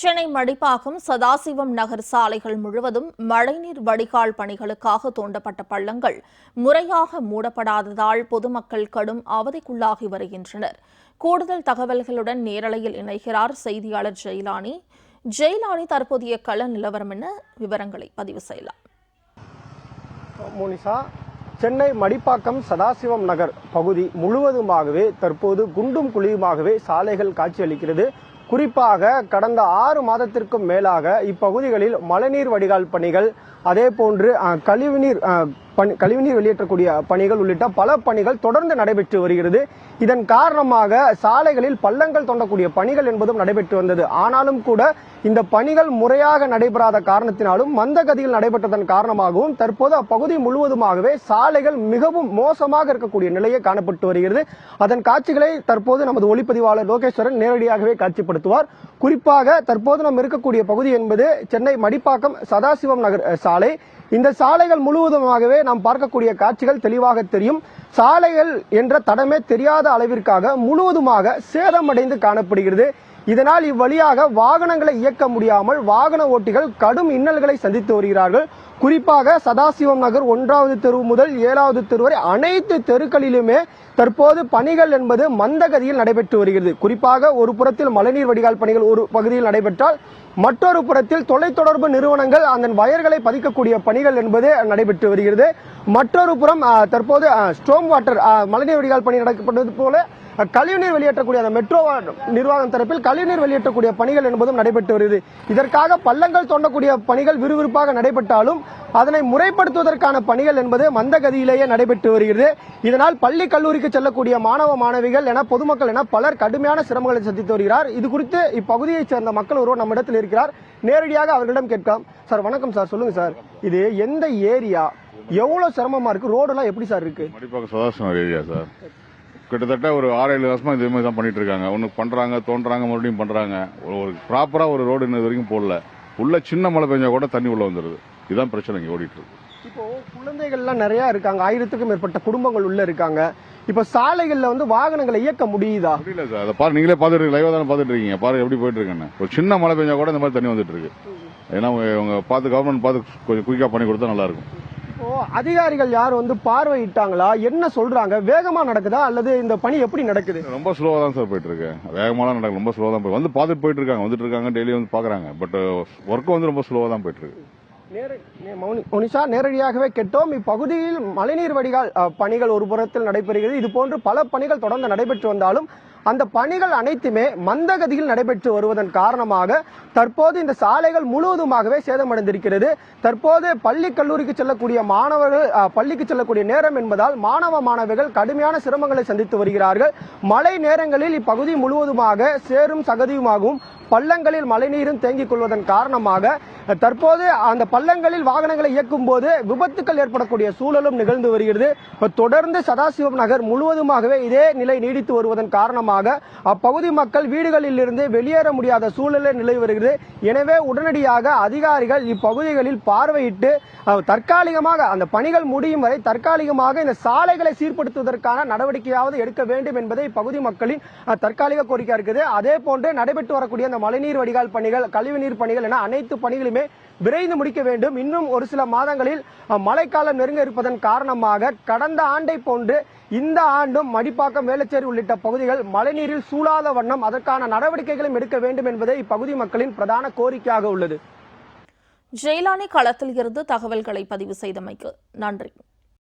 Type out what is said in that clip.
சென்னை மடிப்பாக்கம் சதாசிவம் நகர் சாலைகள் முழுவதும் மழைநீர் வடிகால் பணிகளுக்காக தோண்டப்பட்ட பள்ளங்கள் முறையாக மூடப்படாததால் பொதுமக்கள் கடும் அவதிக்குள்ளாகி வருகின்றனர். கூடுதல் தகவல்களுடன் நேரலையில் இணைகிறார் செய்தியாளர் ஜெயலானி. ஜெயலானி தற்போதைய கள நிலவரம் என விவரங்களை பதிவு செய்யலாம். மோனிஷா சென்னை மடிப்பாக்கம் சதாசிவம் நகர் பகுதி முழுவதுமாகவே தற்போது குண்டும் குழியுமாகவே சாலைகள் காட்சியளிக்கிறது. குறிப்பாக கடந்த ஆறு மாதத்திற்கும் மேலாக இப்பகுதிகளில் மழைநீர் வடிகால் பணிகள் அதே போன்று கழிவுநீர் பணி- கழிவுநீர் வெளியேற்றக்கூடிய பணிகள் உள்ளிட்ட பல பணிகள் தொடர்ந்து நடைபெற்று வருகிறது. இதன் காரணமாக சாலைகளில் பள்ளங்கள் தோண்டக்கூடிய பணிகள் என்பதும் நடைபெற்று வந்தது. ஆனாலும் கூட இந்த பணிகள் முறையாக நடைபெறாத காரணத்தினாலும் மந்தகதியில் நடைபெற்றதன் காரணமாகவும் தற்போது அப்பகுதி முழுவதுமாகவே சாலைகள் மிகவும் மோசமாக இருக்கக்கூடிய நிலையே காணப்பட்டு வருகிறது. அதன் காட்சிகளை தற்போது நமது ஒளிப்பதிவாளர் லோகேஸ்வரன் நேரடியாகவே காட்சிப்படுத்துவார். குறிப்பாக தற்போது நாம் இருக்கக்கூடிய பகுதி என்பது சென்னை மடிப்பாக்கம் சதாசிவம் நகர் சாலை. இந்த சாலைகள் முழுவதுமாகவே நாம் பார்க்கக்கூடிய காட்சிகள் தெளிவாக தெரியும். சாலைகள் என்ற தடமே தெரியாத அளவிற்காக முழுவதுமாக சேதமடைந்து காணப்படுகிறது. இதனால் இவ்வழியாக வாகனங்களை இயக்க முடியாமல் வாகன ஓட்டிகள் கடும் இன்னல்களை சந்தித்து வருகிறார்கள். குறிப்பாக சதாசிவம் நகர் ஒன்றாவது தெரு முதல் ஏழாவது தெரு வரை அனைத்து தெருக்களிலுமே தற்போது பணிகள் என்பது மந்தகதியில் நடைபெற்று வருகிறது. குறிப்பாக ஒரு புறத்தில் மழைநீர் வடிகால் பணிகள் ஒரு பகுதியில் நடைபெற்றால் மற்றொரு புறத்தில் தொலைத்தொடர்பு நிறுவனங்கள் அந்த வயர்களை பதிக்கக்கூடிய பணிகள் என்பது நடைபெற்று வருகிறது. மற்றொரு புறம் தற்போது ஸ்டோம் வாட்டர் மழைநீர் வடிகால் பணி நடக்கப்பட்டது போல கழிவுநீர் வெளியேற்றக்கூடிய அந்த மெட்ரோ நிர்வாகம் தரப்பில் கழிவுநீர் வெளியேற்றக்கூடிய பணிகள் என்பதும் நடைபெற்று வருகிறது. இதற்காக பள்ளங்கள் தோண்டக்கூடிய பணிகள் விறுவிறுப்பாக நடைபெற்றாலும் அதனை முறைப்படுத்துவதற்கான பணிகள் என்பது மந்தகதியிலேயே நடைபெற்று வருகிறது. இதனால் பள்ளி கல்லூரிக்கு செல்லக்கூடிய மாணவ மாணவிகள் என பொதுமக்கள் என பலர் கடுமையான சிரமங்களை சந்தித்து வருகிறார். இது குறித்து இப்பகுதியைச் சேர்ந்த மக்கள் ஒருவர் நம்மிடத்தில் இருக்கிறார். நேரடியாக அவர்களிடம் கேட்கலாம். சார் வணக்கம் சார். சொல்லுங்க சார். இது எந்த ஏரியா? எவ்வளவு சிரமமா இருக்கு? ரோடெல்லாம் எப்படி சார் இருக்கு? Madipakkam Sadasivam area sir. கிட்டத்தட்ட ஒரு ஆறு ஏழு வருஷமா இதே மாதிரி தான் பண்ணிட்டு இருக்காங்க ஒன்று பண்றாங்க தோன்றாங்க மறுபடியும் பண்றாங்க. ஒரு- ப்ராப்பரா ஒரு ரோடு இன்னது வரைக்கும் போடல. உள்ள சின்ன மழை பெஞ்சா கூட தண்ணி உள்ள வந்துருது. இதுதான் பிரச்சனை இங்க ஓடிட்டு இருக்கு. இப்போ குழந்தைகள்லாம் நிறைய இருக்காங்க. ஆயிரத்துக்கும் மேற்பட்ட குடும்பங்கள் உள்ள இருக்காங்க. இப்ப சாலைகள்ல வந்து வாகனங்களை இயக்க முடியுதா? முடியல சார். அதை பாரு நீங்களே பார்த்துட்டு லைவா தானே பார்த்துட்டு இருக்கீங்க. பாருங்க எப்படி போயிட்டு இருக்குன்னு ஒரு சின்ன மழை பெஞ்சா கூட இந்த மாதிரி தண்ணி வந்துட்டு இருக்கு. ஏன்னா உங்க பார்த்து கவர்மெண்ட் பார்த்து கொஞ்சம் குயிக்கா பண்ணி கொடுத்தா நல்லா இருக்கும். அதிகாரிகள் யாரும் வந்து பார்வையிட்டாங்களா? என்ன சொல்றாங்க? வேகமா நடக்குதா? அல்லது இந்த பணி எப்படி நடக்குது? ரொம்ப ஸ்லோவா தான் சார் போயிட்டு இருக்கு வேகமாலாம் நடக்கும் ரொம்ப ஸ்லோவா தான் போய் வந்து பார்த்துட்டு போயிட்டு இருக்காங்க வந்துட்டு இருக்காங்க டெய்லி வந்து பாக்குறாங்க பட் ஒர்க் வந்து ரொம்ப ஸ்லோவா தான் போயிட்டு இருக்கு மோனிஷா நேரடியாகவே கேட்டோம். இப்பகுதியில் மழைநீர் வடிகால் பணிகள் ஒரு புறத்தில் நடைபெறுகிறது. இது போன்று பல பணிகள் தொடர்ந்து நடைபெற்று வந்தாலும் அந்த பணிகள் அனைத்துமே மந்தகதியில் நடைபெற்று வருவதன் காரணமாக தற்போது இந்த சாலைகள் முழுவதுமாகவே சேதமடைந்திருக்கிறது. தற்போது பள்ளி கல்லூரிக்கு செல்லக்கூடிய மாணவர்கள் பள்ளிக்கு செல்லக்கூடிய நேரம் என்பதால் மாணவ மாணவிகள் கடுமையான சிரமங்களை சந்தித்து வருகிறார்கள். மழை நேரங்களில் இப்பகுதி முழுவதுமாக சேரும் சகதியுமாகவும் பள்ளங்களில் மழைநீரும் தேங்கிக் கொள்வதன் காரணமாக தற்போது அந்த பள்ளங்களில் வாகனங்களை இயக்கும் போது விபத்துக்கள் ஏற்படக்கூடிய சூழலும் நிகழ்ந்து வருகிறது. தொடர்ந்து சதாசிவம் நகர் முழுவதுமாகவே இதே நிலை நீடித்து வருவதன் காரணமாக அப்பகுதி மக்கள் வீடுகளில் இருந்து வெளியேற முடியாத சூழலே நிலவி வருகிறது. எனவே உடனடியாக அதிகாரிகள் இப்பகுதிகளில் பார்வையிட்டு தற்காலிகமாக அந்த பணிகள் முடியும் வரை தற்காலிகமாக இந்த சாலைகளை சீர்படுத்துவதற்கான நடவடிக்கையாவது எடுக்க வேண்டும் என்பதை இப்பகுதி மக்களின் தற்காலிக கோரிக்கை இருக்குது. அதே போன்று நடைபெற்று வரக்கூடிய அந்த மழைநீர் வடிகால் பணிகள் கழிவுநீர் பணிகள் என அனைத்து பணிகளும் விரைந்து முடிக்க வேண்டும். இன்னும் ஒரு சில மாதங்களில் மழைக்காலம் நெருங்க இருப்பதன் காரணமாக கடந்த ஆண்டை போன்று இந்த ஆண்டும் மடிப்பாக்கம் வேளச்சேரி உள்ளிட்ட பகுதிகள் மழைநீரில் சூழாத வண்ணம் அதற்கான நடவடிக்கைகளும் எடுக்க வேண்டும் என்பதே இப்பகுதி மக்களின் பிரதான கோரிக்கையாக உள்ளது. ஜெயலானி களத்தில் இருந்து தகவல்களை பதிவு செய்தமைக்கு நன்றி.